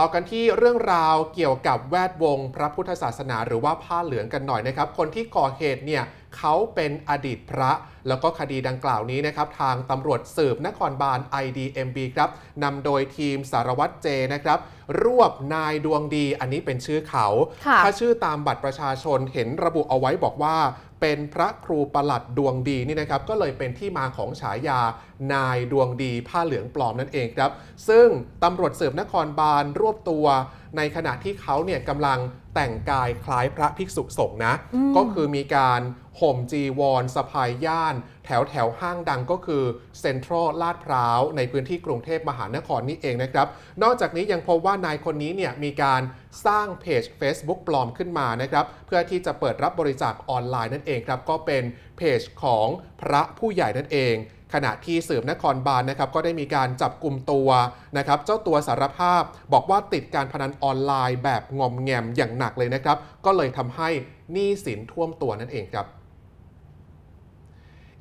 ต่อกันที่เรื่องราวเกี่ยวกับแวดวงพระพุทธศาสนาหรือว่าผ้าเหลืองกันหน่อยนะครับ คนที่ก่อเหตุเนี่ยเขาเป็นอดีตพระ แล้วก็คดีดังกล่าวนี้นะครับทางตำรวจสืบนครบาล IDMB ครับนำโดยทีมสารวัตรเจนะครับ รวบนายดวงดีอันนี้เป็นชื่อเขาค่ะถ้าชื่อตามบัตรประชาชนเห็นระบุเอาไว้บอกว่า เป็นพระครูประหลัดดวงดีนี่นะครับก็เลยเป็นที่มาของฉายานายดวงดีผ้าเหลืองปลอมนั่นเองครับ ซึ่งตำรวจสืบนครบาลรวบตัวในขณะที่เขาเนี่ยกำลังแต่งกายคล้ายพระภิกษุสงฆ์นะอืมก็คือมีการห่มจีวรสะพายย่าน แถวแถวห้างดังก็คือเซ็นทรัลลาดพร้าว ในพื้นที่กรุงเทพมหานครนี่เองนะครับ นอกจากนี้ยังพบว่านายคนนี้เนี่ยมีการสร้างเพจ Facebook ปลอมขึ้นมานะครับ เพื่อที่จะเปิดรับบริจาคออนไลน์นั่นเองครับ ก็เป็นเพจของพระผู้ใหญ่นั่นเอง ขณะที่สืบนครบาลนะครับก็ได้มีการจับกลุ่มตัวนะครับเจ้าตัวสารภาพบอกว่าติดการพนันออนไลน์แบบงอมแงมอย่างหนักเลยนะครับ ก็เลยทำให้หนี้สินท่วมตัวนั่นเองครับ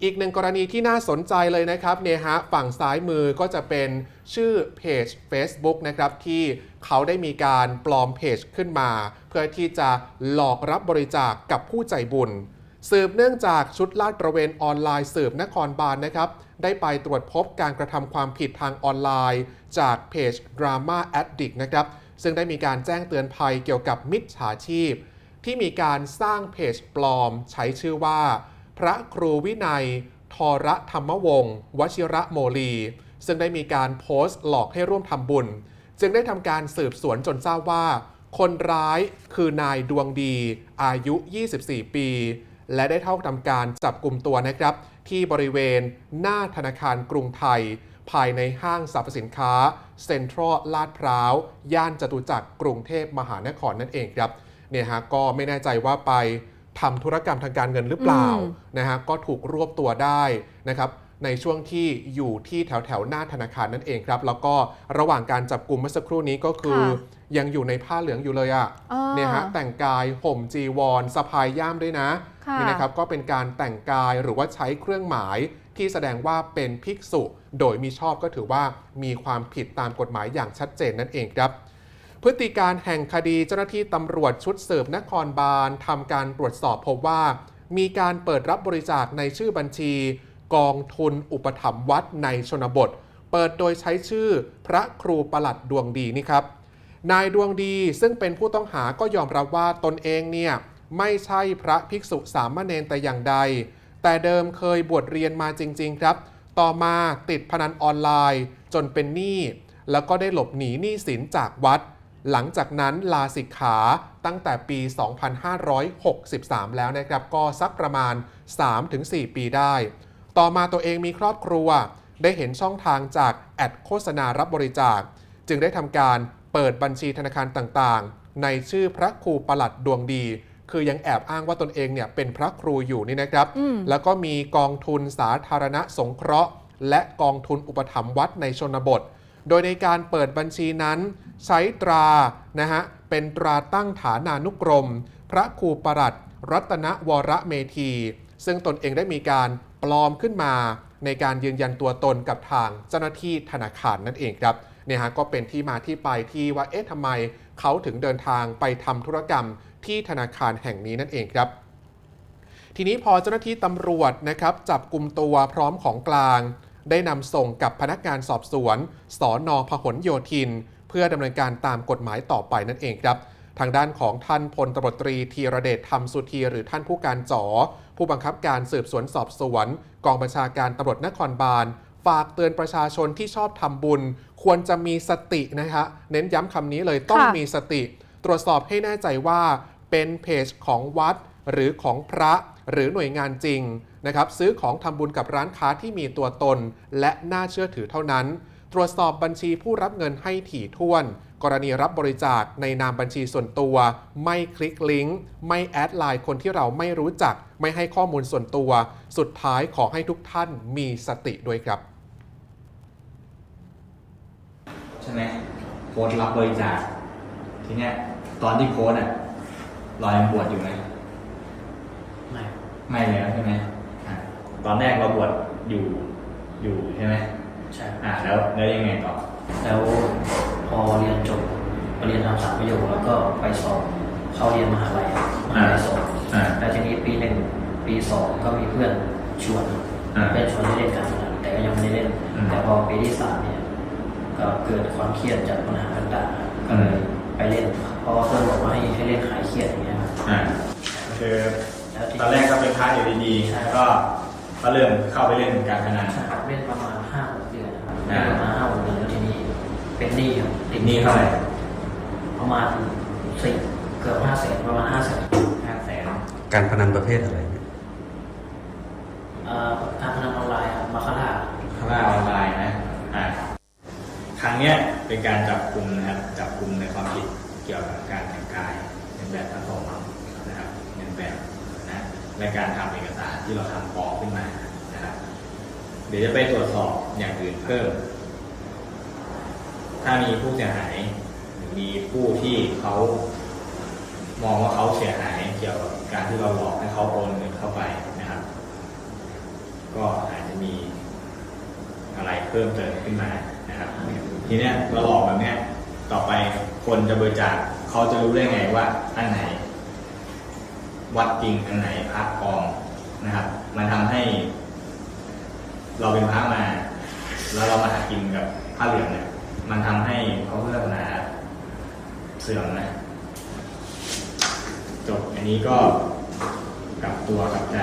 อีกหนึ่งกรณีที่น่าสนใจเลยนะครับเนี่ยฮะฝั่งซ้ายมือก็จะเป็นชื่อเพจ Facebook นะครับที่เขาได้มีการปลอมเพจขึ้นมา เพื่อที่จะหลอกรับบริจาคกกับผู้ใจบุญ สืบเนื่องจากชุดลาดตระเวนออนไลน์สืบนครบาลนะครับ ได้ไปตรวจพบการกระทำความผิดทางออนไลน์ จากเพจ Drama Addict นะครับ ซึ่งได้มีการแจ้งเตือนภัยเกี่ยวกับมิจฉาชีพ ที่มีการสร้างเพจปลอม ใช้ชื่อว่า พระครูวินัย ทรธรรมวงศ์วชิระโมลี ซึ่งได้มีการโพสต์หลอกให้ร่วมทำบุญ จึงได้ทำการสืบสวนจนทราบว่า คนร้ายคือนายดวงดี อายุ 24 ปี และได้เท่าทำการจับกลุ่มตัวนะครับ ที่บริเวณหน้าธนาคารกรุงไทย ภายในห้างสรรพสินค้า เซ็นทรัลลาดพร้าว ย่านจตุจักรกรุงเทพมหานครนั่นเองครับเนี่ยฮะก็ไม่แน่ใจว่าไปทำธุรกรรมทางการเงินหรือเปล่าอืมนะฮะก็ถูกรวบตัวได้นะครับในช่วงที่อยู่ที่แถวแถวๆหน้าธนาคารนั่นเองครับ แล้วก็ระหว่างการจับกลุ่มเมื่อสักครู่นี้ก็คือยังอยู่ในผ้าเหลืองอยู่เลยอะอ่าเนี่ยฮะแต่งกายห่มจีวรสะพายย่ามด้วยนะค่ะ นี่นะครับก็เป็นการแต่งกายหรือว่าใช้เครื่องหมายที่แสดงว่าเป็นภิกษุ โดยมีชอบก็ถือว่ามีความผิดตามกฎหมายอย่างชัดเจนนั่นเองครับ พฤติการแห่งคดีเจ้าหน้าที่ตำรวจชุดสืบนครบาลทำการตรวจสอบพบว่า มีการเปิดรับบริจาคในชื่อบัญชี กองทุนอุปถัมภ์วัดในชนบท เปิดโดยใช้ชื่อพระครูประหลัดดวงดีนี่ครับนายดวงดีซึ่งเป็นผู้ต้องหาก็ยอมรับว่าตนเองเนี่ย ไม่ใช่พระภิกษุสามเณรแต่อย่างใด แต่เดิมเคยบวชเรียนมาจริง ๆ ครับ ต่อมาติดพนันออนไลน์ จนเป็นหนี้ แล้วก็ได้หลบหนีหนี้สินจากวัด หลังจากนั้นลาสิกขาตั้งแต่ปี 2563 แล้วนะครับ ก็สักประมาณ 3-4 ปีได้ ต่อมาตัวเองมีครอบครัว ได้เห็นช่องทางจากแอดโฆษณารับบริจาค จึงได้ทำการเปิดบัญชีธนาคารต่างๆ ในชื่อพระครูประหลัดดวงดี คือยังแอบอ้างว่าตนเองเนี่ยเป็นพระครูอยู่นี่นะครับอืมแล้วก็มีกองทุนสาธารณสงเคราะห์ และกองทุนอุปถัมภ์วัดในชนบท โดยในการเปิดบัญชีนั้น ใช้ตรานะฮะเป็นตราตั้งฐานานุกรม พระครูประหลัดรัตนวรเมธี ซึ่งตนเองได้มีการปลอมขึ้นมา ในการยืนยันตัวตนกับทางเจ้าหน้าที่ธนาคารนั่นเองครับเนี่ยฮะก็เป็นที่มาที่ไปที่ว่าเอ๊ะทำไม เขาถึงเดินทางไปทำธุรกรรมที่ธนาคารแห่งนี้นั่นเองครับ ทีนี้พอเจ้าหน้าที่ตำรวจนะครับจับกลุ่มตัวพร้อมของกลาง ได้นำส่งกับพนักงานสอบสวนสอนอพหลโยธิน เพื่อดำเนินการตามกฎหมายต่อไปนั่นเองครับทางด้านของท่านพลตำรวจตรีธีรเดชธรรมสุธีหรือท่านผู้การจอผู้บังคับการสืบสวนสอบสวน กองบัญชาการตำรวจนครบาล ฝากเตือนประชาชนที่ชอบทำบุญ ควรจะมีสตินะคะเน้นย้ำคำนี้เลยต้องค่ะมีสติ ตรวจสอบให้แน่ใจว่าเป็นเพจของวัดหรือของพระหรือหน่วยงานจริงนะครับซื้อของทำบุญกับร้านค้าที่มีตัวตน และน่าเชื่อถือเท่านั้น ตรวจสอบบัญชีผู้รับเงินให้ถี่ถ้วน กรณีรับบริจาคในนามบัญชีส่วนตัว ไม่คลิกลิงก์ไม่แอดไลน์คนที่เราไม่รู้จัก ไม่ให้ข้อมูลส่วนตัว สุดท้ายขอให้ทุกท่านมีสติด้วยครับ ใช่ไหม โค้ดรับบริจาคทีเนี้ย ตอนที่โค้ดอะรอยังบวชอยู่ไหมไม่ไม่แล้วใช่ไหมอะตอนแรกเราบวชอยู่อยู่ใช่ไหมใช่อ่าแล้วแล้วยังไงต่อแล้วพอเรียนจบเรียนทำสามประโยคแล้วก็ไปสอบเข้าเรียนมหาลัยครับมหาลัยสองอ่าแล้วทีนี้ปีหนึ่งปีสองก็มีเพื่อนชวนอ่า เพื่อนชวนให้เล่นการพนันแต่ก็ยังไม่ได้เล่นอืมแต่พอปีที่สามเนี่ย ก็เกิดความเครียดจากปัญหาต่างๆก็เลยไปเล่นครับเพราะว่าเพื่อนบอกว่าให้ให้เล่นขายเครียดอย่างเงี้ยครับอ่าคือแล้วทีตอนแรกก็เป็นพระอยู่ดีๆแล้วก็ก็เริ่มเข้าไปเล่นการพนันใช่ครับเล่นประมาณห้าหกเดือนนะครับอ่าเล่นประมาณห้าหกเดือนแล้วทีนี้เป็นหนี้ครับติดหนี้เท่าไหร่ประมาณสี่เกือบห้าแสนประมาณห้าแสนห้าแสนการพนันประเภทอะไรเนี่ย เอ่อการพนันออนไลน์ครับมาคาร่า ข้างล่างออนไลน์นะอ่าครั้งเนี้ย เป็นการจับกลุ่มนะครับจับกลุ่มในความผิดเกี่ยวกับการแต่งกายเป็นแบบผสมนะครับเป็นแบบนะและการทำเอกสารที่เราทำปลอมขึ้นมานะครับ เดี๋ยวจะไปตรวจสอบอย่างอื่นเพิ่ม ถ้ามีผู้เสียหายหรือมีผู้ที่เขามองว่าเขาเสียหายเกี่ยวกับการที่เราหลอกให้เขาโอนเงินเข้าไปนะครับ ก็อาจจะมีอะไรเพิ่มเติมขึ้นมานะครับ ทีเนี้ยเราหลอกแบบเนี้ยต่อไปคนจะบริจาคเขาจะรู้ได้ไงว่าอันไหน วัดจริงอันไหนพระปลอมนะครับ มันทำให้ เราเป็นพระมา แล้วเรามาหากินกับผ้าเหลืองเนี่ยมันทำให้เขาพุทธศาสนาเสื่อมนะจบอันนี้ก็กลับตัวกลับใจ